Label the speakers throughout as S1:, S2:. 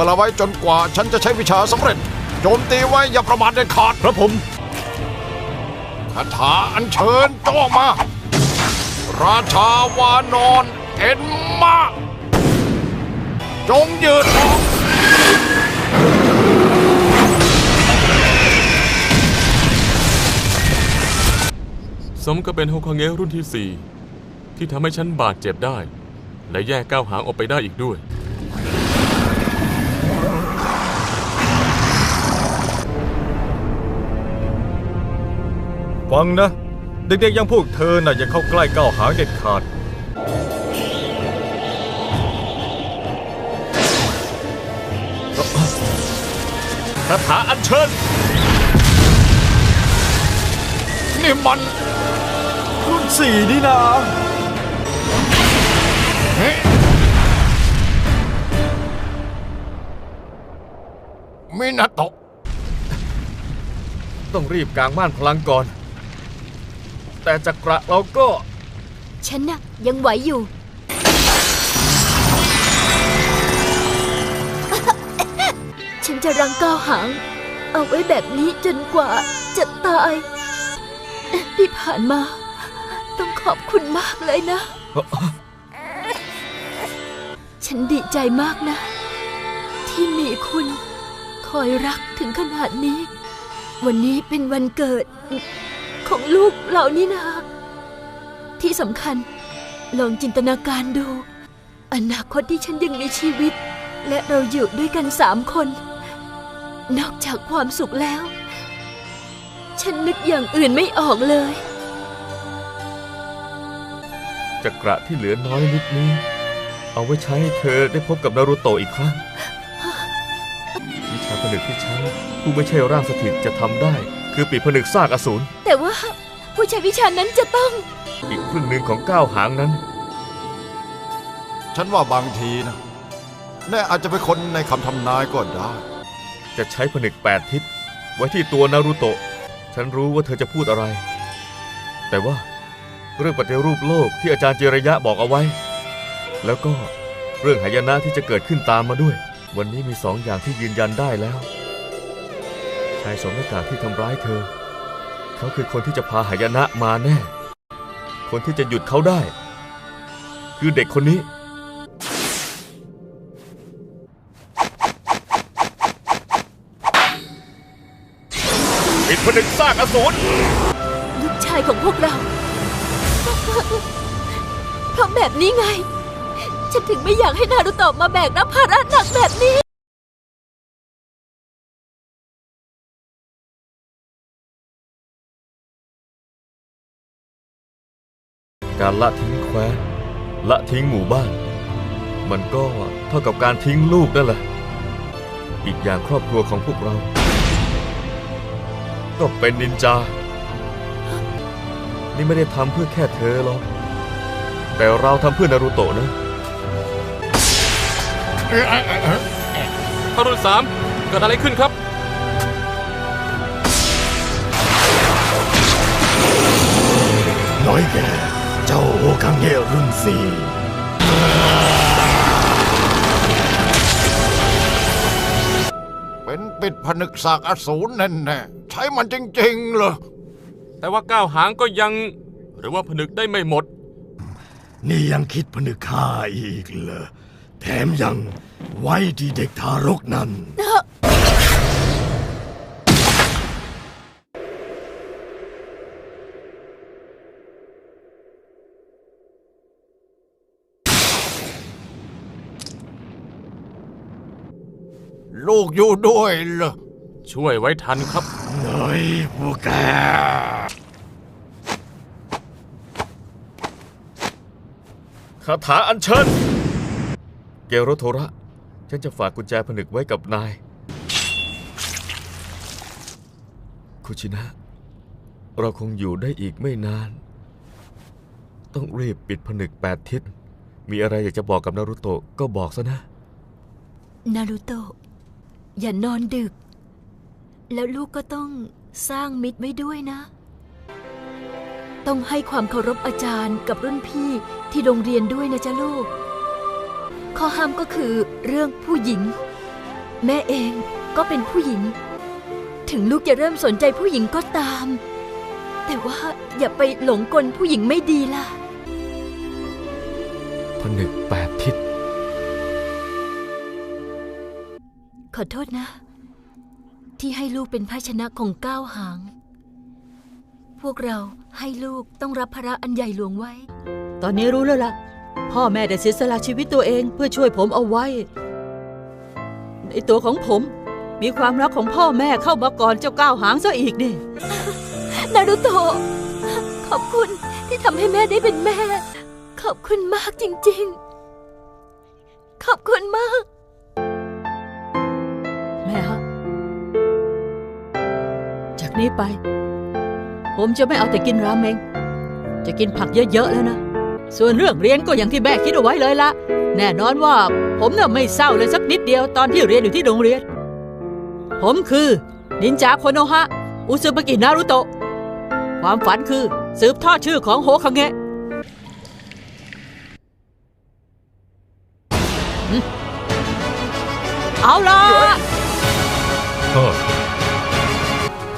S1: วลาไว้จนกว่าฉันจะใช้วิชาสำเร็จ โจมตีไว้อย่าประมาทเด็ดขาด
S2: ครับผม
S1: คาถาอัญเชิญจ้องมา ราชาวานอนเอ็นมา จงยืดออก
S2: สมก็เป็นโฮคองเงะรุ่นที่ 4 ที่ทำให้ฉันบาดเจ็บได้ และแยกก้าวหางออกไปได้อีกด้วย
S3: ฟังนะ เด็กๆอย่างพวกเธอน่ะอย่าเข้าใกล้ก้าวหางเด็ดขาด
S2: คาถาอัญเชิญ
S1: นี่มัน
S3: รุ่นสี่นี่นะ
S1: เฮ้มินาโตะ
S3: ต้องรีบกางม่านพลังก่อน แต่จักระเราก็
S4: ฉันน่ะยังไหวอยู่ ฉันจะรังก้าวหาง เอาไว้แบบนี้จนกว่าจะตาย ที่ผ่านมา ต้องขอบคุณมากเลยนะ ฉันดีใจมากนะ ที่มีคุณคอยรักถึงขนาดนี้ วันนี้เป็นวันเกิด ของลูกเรานี่นาที่สำคัญลองจินตนาการดู อนาคตที่ฉันยังมีชีวิต และเราอยู่ด้วยกันสามคน นอกจากความสุขแล้ว ฉันนึกอย่างอื่นไม่ออกเลย
S3: จักระที่เหลือน้อยนิดนี้ เอาไว้ใช้ให้เธอได้พบกับนารูโตะอีกครั้งวิชาผนึกที่ใช้ผู้ไม่ใช่ร่างสถิตจะทำได้ คือปีกผนึกซากอสูร
S4: แต่ว่าผู้ใช้วิชานั้นจะต้อง
S3: อีกครึ่งหนึ่งของก้าวหางนั้น
S1: ฉันว่าบางทีนะ แน่อาจจะเป็นคนในคำทำนายก็ได้
S3: จะใช้ผนึกแปดทิศไว้ที่ตัวนารูโตะ ฉันรู้ว่าเธอจะพูดอะไร แต่ว่าเรื่องปฏิรูปโลกที่อาจารย์เจรยะบอกเอาไว้ แล้วก็เรื่องหายนะที่จะเกิดขึ้นตามมาด้วย วันนี้มีสองอย่างที่ยืนยันได้แล้ว ชายสวมหน้ากากที่ทำร้ายเธอ เขาคือคนที่จะพาหายนะมาแน่ คนที่จะหยุดเขาได้ คือเด็กคนนี้ปิดผนึกซากอสูร
S4: ลูกชายของพวกเรา เพราะแบบนี้ไง ฉันถึงไม่อยากให้นารุโตะมาแบกรับภาระหนักแบบนี้
S3: การละทิ้งแคว้นละทิ้งหมู่บ้าน มันก็เท่ากับการทิ้งลูกนั่นแหละ อีกอย่างครอบครัวของพวกเรา ก็เป็นนินจา นี่ไม่ได้ทำเพื่อแค่เธอหรอก แต่เราทำเพื่อนารูโตะนะ
S2: พรุ่นสามเกิดอะไรขึ้นครับ
S5: น้อยแก เจ้าโอคังเงะรุ่นสี่
S1: เป็นปิดผนึกสากอสูรแน่ๆใช้มันจริงๆเหรอ
S2: แต่ว่าก้าวหางก็ยัง หรือว่าผนึกได้ไม่หมด
S5: นี่ยังคิดผนึกฆ่าอีกเหรอ แถมยังไว้ที่เด็กทารกนั้น
S1: ลูกอยู่ด้วยเหรอ
S2: ช่วยไว้ทันครับ
S5: น้อยพวกแก
S3: คาถาอัญเชิญ เกโรโทระ ฉันจะฝากกุญแจผนึกไว้กับนาย คุชินะ เราคงอยู่ได้อีกไม่นาน ต้องรีบปิดผนึกแปดทิศ มีอะไรอยากจะบอกกับนารุโตะก็บอกซะนะ
S4: นารุโตะ อย่านอนดึก แล้วลูกก็ต้องสร้างมิตรไว้ด้วยนะ ต้องให้ความเคารพอาจารย์กับรุ่นพี่ที่โรงเรียนด้วยนะจ๊ะลูก ข้อห้ามก็คือเรื่องผู้หญิง แม่เองก็เป็นผู้หญิง ถึงลูกจะเริ่มสนใจผู้หญิงก็ตาม แต่ว่าอย่าไปหลงกลผู้หญิงไม่ดีล่ะ
S3: ผนึกแปด
S4: ขอโทษนะ ที่ให้ลูกเป็นภาชนะของก้าวหาง พวกเราให้ลูกต้องรับภาระอันใหญ่หลวงไว้
S6: ตอนนี้รู้แล้วล่ะ พ่อแม่ได้เสียสละชีวิตตัวเองเพื่อช่วยผมเอาไว้ ในตัวของผมมีความรักของพ่อแม่เข้ามาก่อนเจ้าก้าวหางซะอีกนี่
S4: นารุโตะขอบคุณที่ทำให้แม่ได้เป็นแม่ ขอบคุณมากจริง ๆ ขอบคุณมาก
S6: นี้ไป ผมจะไม่เอาแต่กินรามเองจะกินผักเยอะๆแล้วนะ ส่วนเรื่องเรียนก็อย่างที่แม่คิดเอาไว้เลยละ แน่นอนว่าผมน่ะไม่เศร้าเลยสักนิดเดียวตอนที่เรียนอยู่ที่โรงเรียน ผมคือ นินจาโคโนฮะ อุซึบกินารุโตะ ความฝันคือสืบทอดชื่อของโฮคังเงะเอาล่ะ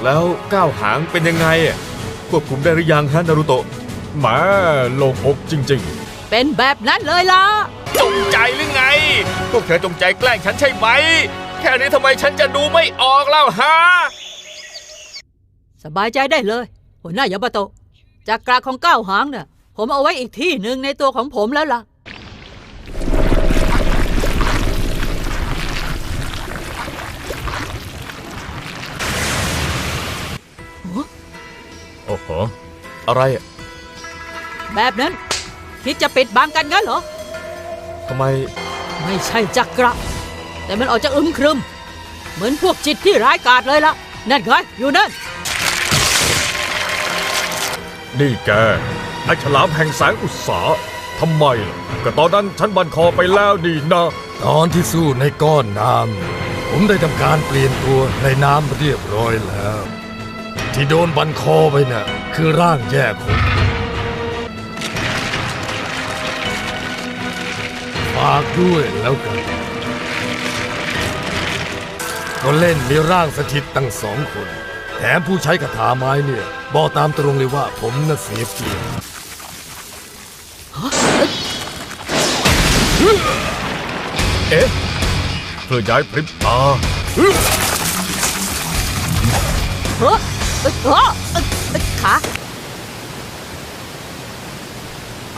S3: แล้วก้าวหางเป็นยังไงอะควบคุมได้หรือยังฮะนารุโตะ
S7: แหมาโลงอกจริง
S6: เป็นแบบนั้นเลยล่ะ
S3: จงใจหรือไง พวกเธอจงใจแกล้งฉันใช่ไหม แค่นี้ทำไมฉันจะดูไม่ออกแล้วฮะ
S6: สบายใจได้เลยหัวหน้ายาบาโตะจากกราของก้าวหางเนี่ยผมเอาไว้อีกที่หนึ่งในตัวของผมแล้วล่ะ
S3: โอ้โห อะไรอะ
S6: แบบนั้น คิดจะปิดบังกันงั้นเหรอ
S3: ทำไม
S6: ไม่ใช่จักระ แต่มันออกจะอึมครึม เหมือนพวกจิตที่ร้ายกาจเลยล่ะนั่นไงอยู่นั่น
S7: ๆนี่แกไอ้ฉลามแห่งแสงอุตสาห์ทำไมล่ะก็ตอนนั้นฉันบันคอไปแล้วนี่นะ
S8: ตอนที่สู้ในก้อนน้ำผมได้ทำการเปลี่ยนตัวในน้ำเรียบร้อยแล้ว ที่โดนบันคอไปน่ะคือร่างแยกของผมฝากด้วยแล้วกัน ก็เล่นมีร่างสถิตตั้งสองคน แถมผู้ใช้คาถาไม้เนี่ย บอกตามตรงเลยว่าผมน่ะเสียเปรียบ
S7: เอ๊ะเพื่อย้ายพริบตา
S6: เฮ้อเฮ้เอ้อเอ้อขา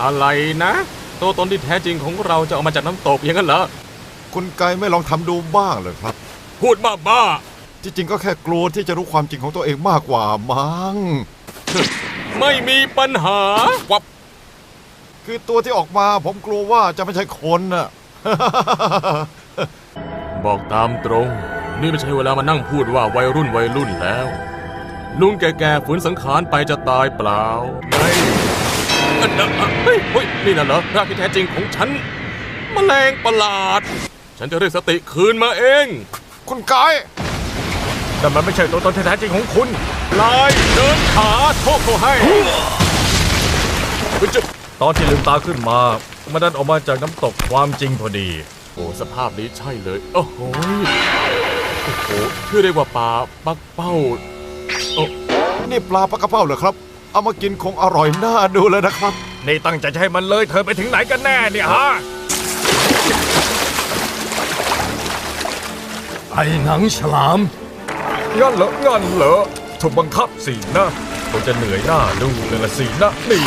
S2: อะไรนะ ตัวตนที่แท้จริงของเราจะเอามาจากน้ำตกอย่างนั้นเหรอ
S1: คุณไกไม่ลองทำดูบ้างเลยครับ
S2: พูดบ้าบ้า
S1: ที่จริงก็แค่กลัวที่จะรู้ความจริงของตัวเองมากกว่ามั้ง
S2: ๆไม่มีปัญหา วับ
S1: คือตัวที่ออกมาผมกลัวว่าจะไม่ใช่คนน่ะ
S2: บอกตามตรง นี่ไม่ใช่เวลามานั่งพูดว่าวัยรุ่นวัยรุ่นแล้ว ลุงแก่ๆฝืนสังขารไปจะตายเปล่าไม่อันนั้นอะเฮ้ยเฮ้ยนี่น่ะเหรอร่างที่แท้จริงของฉันมแมลงประหลาด ฉันจะเรียกสติคืนมาเอง
S1: คุณไก
S7: แต่มันไม่ใช่ตัวตนที่แท้จริงของคุณ
S2: ลายเดินขาโชกเขาให้คุณจะ
S7: ตอนที่ลืมตาขึ้นมา มันดันออกมาจากน้ำตกความจริงพอดี
S2: โอ้สภาพนี้ใช่เลย โอ้โหโอ้โหชื่อเรียกว่าปลาปักเป้า
S1: นี่ปลาปลากระเป้าเหรอครับ เอามากินคงอร่อยน่าดูเลยนะครับ
S7: นี่ตั้งใจจะให้มันเลยเธอไปถึงไหนกันแน่เนี่ยฮะ
S8: ไอ้หนังฉลาม
S7: งั้นเหรองั้นเหรอถูกบังคับสินะคงจะเหนื่อยหน้าดูเลยละสินะนี่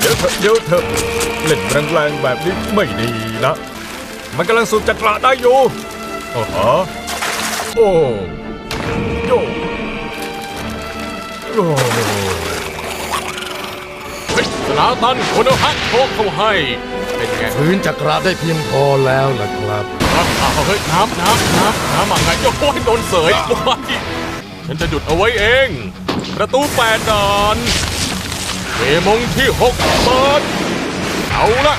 S7: เดี๋ยวเถอะเดี๋ยวเถอะเล่นแรงๆแบบนี้ไม่ดีนะ มันกำลังสูบจักระได้อยู่โอ้โหโอ้โยโอ้
S2: เฮ้ยสลาตันโคโนฮักโชกเขาให้ เป็นไง
S8: ฟื้นจักระได้เพียงพอแล้วล่ะครับ
S2: อ้าวอ้าวเฮ้ยน้ำน้ำน้ำน้ำมาไงโอ้ยโดนเสยโอ้ยฉันจะหยุดเอาไว้เอง ประตูแปดด่านเวมงที่หกเปิดเอาละ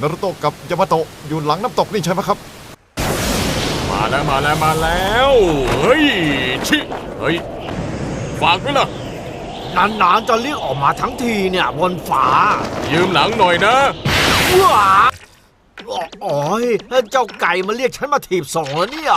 S1: นารุโตะกับยามาโตะอยู่หลังน้ำตกนี่ใช่ไหมครับ
S2: มาแล้วมาแล้วมาแล้ว เฮ้ย ชิ เฮ้ย ฝากด้วยล่ะ
S9: นานๆจะเรียกออกมาทั้งทีเนี่ยบนฟ้า
S2: ยืมหลังหน่อยนะ
S9: ว้าโอ้ยเจ้าไก่มาเรียกฉันมาถีบสองแล้วเนี่ย